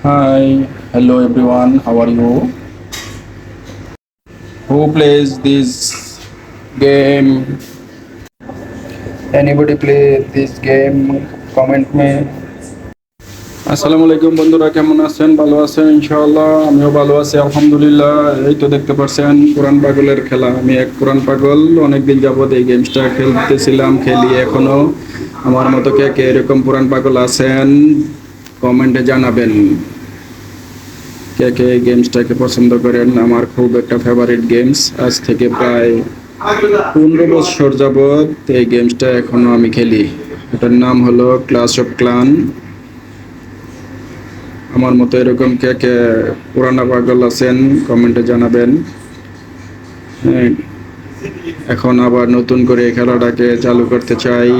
Hi, hello everyone, how are you? Who plays this game? Anybody play this game? Comment me. আসসালামু আলাইকুম বন্ধুরা কেমন আছেন ভালো আছেন ইনশাআল্লাহ আমিও ভালো আছি আলহামদুলিল্লাহ এই তো দেখতে পাচ্ছেন পুরান পাগলের খেলা আমি এক পুরান পাগল অনেকদিন যাবত এই গেমসটা খেলতেছিলাম খেলি এখনও আমার মতো কে কে এরকম পুরান পাগল আছেন কমেন্টে জানাবেন কে কে এই গেমসটাকে পছন্দ করেন। আমার খুব একটা ফেভারিট গেমস আজ থেকে প্রায় পনেরো বছর যাবৎ এই গেমসটা এখনও আমি খেলি। এটার নাম হলো ক্লাস অফ ক্লান আমার মতো এরকম কে কে পুরানা পাগল আছেন কমেন্টে জানাবেন। হ্যাঁ, এখন আবার নতুন করে খেলাটাকে চালু করতে চাই।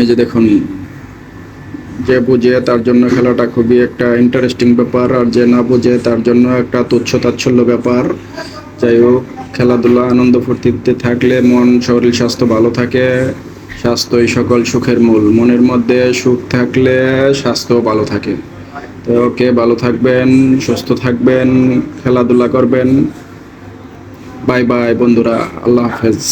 এই যে দেখুন, যে বুঝে তার জন্য খেলাটা খুবই একটা ইন্টারেস্টিং ব্যাপার আর যে না বুঝে তার জন্য একটা তুচ্ছ তাচ্ছল্য ব্যাপার। যাই হোক, খেলাধুলা, আনন্দ ফুর্তিতে থাকলে মন, শরীর, স্বাস্থ্য ভালো থাকে। স্বাস্থ্যই সকল সুখের মূল। মনের মধ্যে সুখ থাকলে স্বাস্থ্য ভালো থাকে। তো ওকে, ভালো থাকবেন, সুস্থ থাকবেন, খেলাধুলা করবেন। বাই বাই বন্ধুরা, আল্লাহ হাফেজ।